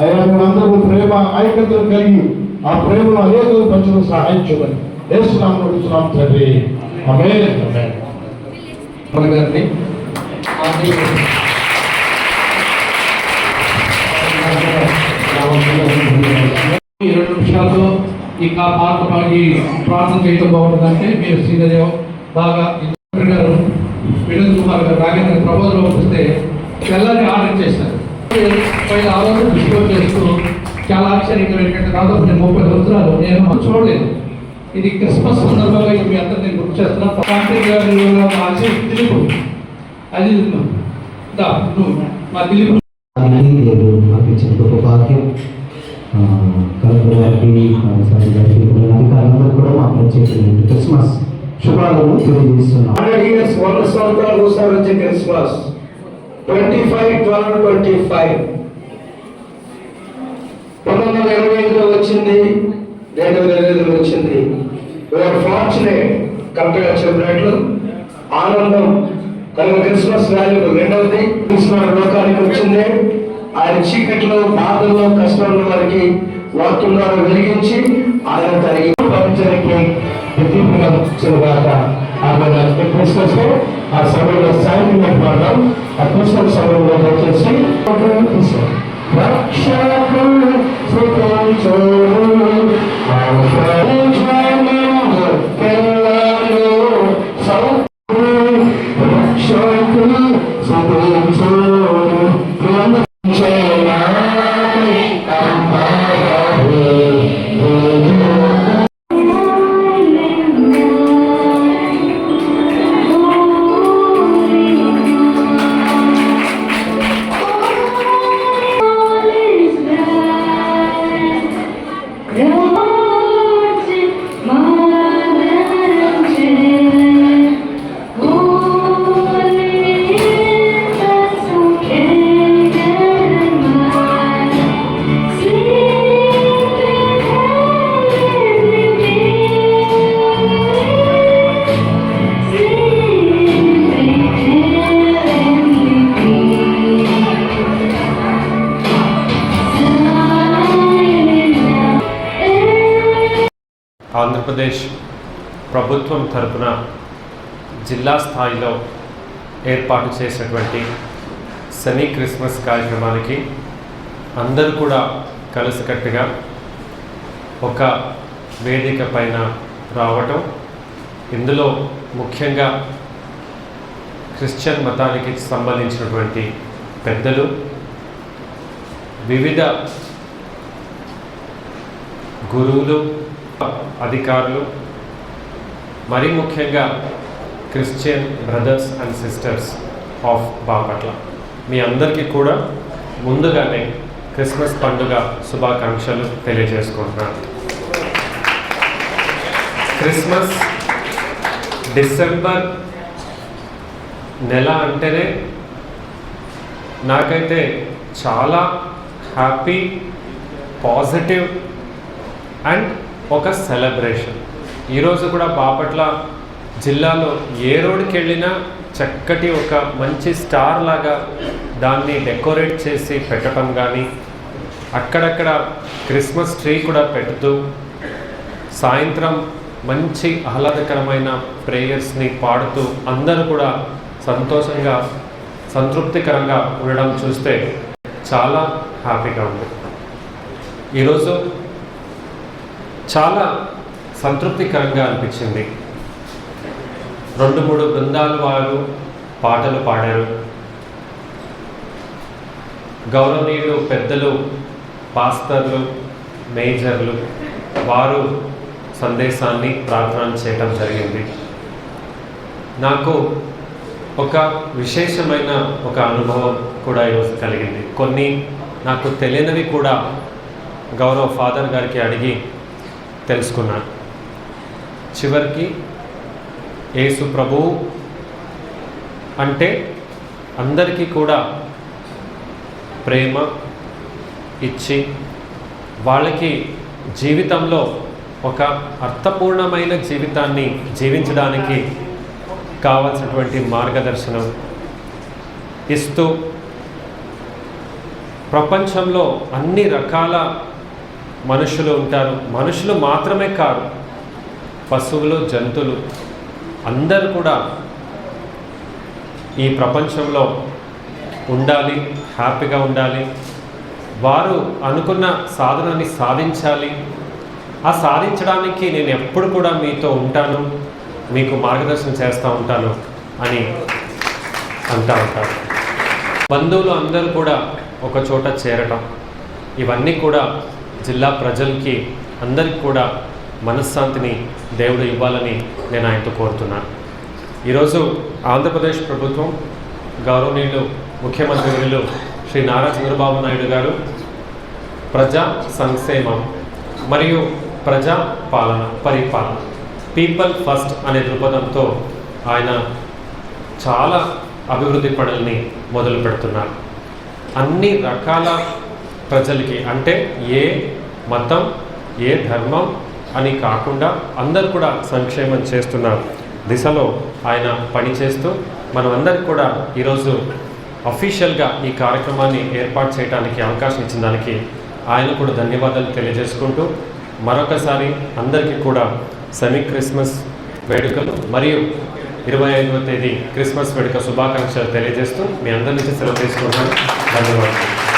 అయ్యా మేమందరూ ప్రేమ ఐక్యతలు కలిగి ఆ ప్రేమను అనేక పంచడం సహాయం చేయమని వేస్తున్నాం నడుస్తున్నాం తండ్రి. అమే గారిని. నిమిషాల్లో పాట పాడి ప్రార్థన చేయడం బాగుంటుందంటే మీరు శ్రీదేవ బాగా గారు వినోద్ కుమార్ గారు రాగేంద్ర ప్రబోధంలో వస్తే తెల్లని ఆర్డర్ చేశారు. పైన ఆలోచన దృష్టిలో చేస్తూ చాలా ఆశ్చర్యంగా ఏంటంటే దాదాపు నేను ముప్పై సంవత్సరాలు నేను చూడలేదు. ఇది క్రిస్మస్ సందర్భంగా మీ అందరినీ గుర్తు చేస్తున్నా. పాంటే గారు ఆశ దిలీప్. అది దా నువ్వు మా దిలీప్. దేవుడు నాకు ఇచ్చిన గొప్ప భాగ్యం. కలెక్టర్ గారికి సార్ గారికి అధికారులందరూ కూడా మా ప్రత్యేకమైన క్రిస్మస్ శుభాలను తెలియజేస్తున్నాం. హండ్రెడ్ ఇయర్స్ వంద సంవత్సరాలు ఒకసారి వచ్చే Christmas. Twenty five twelve twenty five పంతొమ్మిది వందల ఇరవై ఐదులో వచ్చింది రెండు వేల ఇరవై ఐదులో వచ్చింది. వీఆర్ ఫార్చునేట్ కరెక్ట్గా చెప్పినట్లు ఆనందం కనుక క్రిస్మస్ వాల్యూ రెండవది. క్రిస్మస్ లోకానికి వచ్చింది. ఆయన చీకట్లో బాధల్లో కష్టంలో వారికి వాక్యం ద్వారా వెలిగించి ఆయన తన ప్రపంచానికి దీపంగా చెరుగాక ఆమె క్రిస్మస్ ఆ సమయంలో సాయంత్రం పాడడం ఆ క్రిస్మస్ సమయంలో వచ్చేసి ఆంధ్రప్రదేశ్ ప్రభుత్వం తరపున జిల్లా స్థాయిలో ఏర్పాటు చేసినటువంటి సెమీ క్రిస్మస్ కార్యక్రమానికి అందరూ కూడా కలిసికట్టుగా ఒక వేదిక పైన రావటం. ఇందులో ముఖ్యంగా క్రిస్టియన్ మతానికి సంబంధించినటువంటి పెద్దలు వివిధ గురువులు అధికారులు మరీ ముఖ్యంగా Christian brothers and sisters of Bapatla. మీ అందరికీ కూడా ముందుగానే క్రిస్మస్ పండుగ శుభాకాంక్షలు తెలియజేసుకుంటున్నాను. క్రిస్మస్ డిసెంబర్ నెల అంటేనే నాకైతే చాలా హ్యాపీ పాజిటివ్ అండ్ ఒక సెలబ్రేషన్ ఈరోజు కూడా బాపట్ల జిల్లాలో ఏ రోడ్కి వెళ్ళినా చక్కటి ఒక మంచి స్టార్ లాగా దాన్ని డెకరేట్ చేసి పెట్టడం కానీ అక్కడక్కడ క్రిస్మస్ ట్రీ కూడా పెడుతూ సాయంత్రం మంచి ఆహ్లాదకరమైన ప్రేయర్స్ని పాడుతూ అందరూ కూడా సంతోషంగా సంతృప్తికరంగా ఉండడం చూస్తే చాలా హ్యాపీగా ఉంది. ఈరోజు చాలా సంతృప్తికరంగా అనిపించింది. రెండు మూడు బృందాలు వారు పాటలు పాడారు. గౌరవనీయులు పెద్దలు పాస్తర్లు మేజర్లు వారు సందేశాన్ని ప్రార్థన చేయటం జరిగింది. నాకు ఒక విశేషమైన ఒక అనుభవం కూడా ఈరోజు కలిగింది. కొన్ని నాకు తెలియనివి కూడా గౌరవ ఫాదర్ గారికి అడిగి తెలుసుకున్నాను. చివరికి యేసు ప్రభువు అంటే అందరికీ కూడా ప్రేమ ఇచ్చి వాళ్ళకి జీవితంలో ఒక అర్థపూర్ణమైన జీవితాన్ని జీవించడానికి కావాల్సినటువంటి మార్గదర్శనం ఇస్తూ ప్రపంచంలో అన్ని రకాల మనుషులు ఉంటారు. మనుషులు మాత్రమే కాదు పశువులు జంతువులు అందరూ కూడా ఈ ప్రపంచంలో ఉండాలి హ్యాపీగా ఉండాలి. వారు అనుకున్న సాధనాన్ని సాధించాలి. ఆ సాధించడానికి నేను ఎప్పుడు కూడా మీతో ఉంటాను మీకు మార్గదర్శనం చేస్తూ ఉంటాను అని అంటూ ఉంటారు. బంధువులు అందరూ కూడా ఒక చోట చేరటం ఇవన్నీ కూడా జిల్లా ప్రజలకి అందరికి కూడా మనశ్శాంతిని దేవుడు ఇవ్వాలని నేను ఆయనతో కోరుతున్నాను. ఈరోజు ఆంధ్రప్రదేశ్ ప్రభుత్వం గౌరవనీయులు ముఖ్యమంత్రి వర్యులు శ్రీ నారా చంద్రబాబు నాయుడు గారు ప్రజా సంక్షేమం మరియు ప్రజా పాలన పరిపాలన పీపుల్ ఫస్ట్ అనే దృక్పథంతో ఆయన చాలా అభివృద్ధి పనుల్ని మొదలు పెడుతున్నారు అన్ని రకాల ప్రజలకి అంటే ఏ మతం ఏ ధర్మం అని కాకుండా అందరు కూడా సంక్షేమం చేస్తున్న దిశలో ఆయన పనిచేస్తూ మనమందరికి కూడా ఈరోజు అఫీషియల్గా ఈ కార్యక్రమాన్ని ఏర్పాటు చేయడానికి అవకాశం ఇచ్చిన దానికి ఆయన కూడా ధన్యవాదాలు తెలియజేసుకుంటూ మరొకసారి అందరికీ కూడా సెమీ క్రిస్మస్ వేడుకలు మరియు ఇరవై ఐదవ తేదీ క్రిస్మస్ వేడుక శుభాకాంక్షలు తెలియజేస్తూ మీ అందరి నుంచి సెలవు తీసుకుంటాను ధన్యవాదాలు.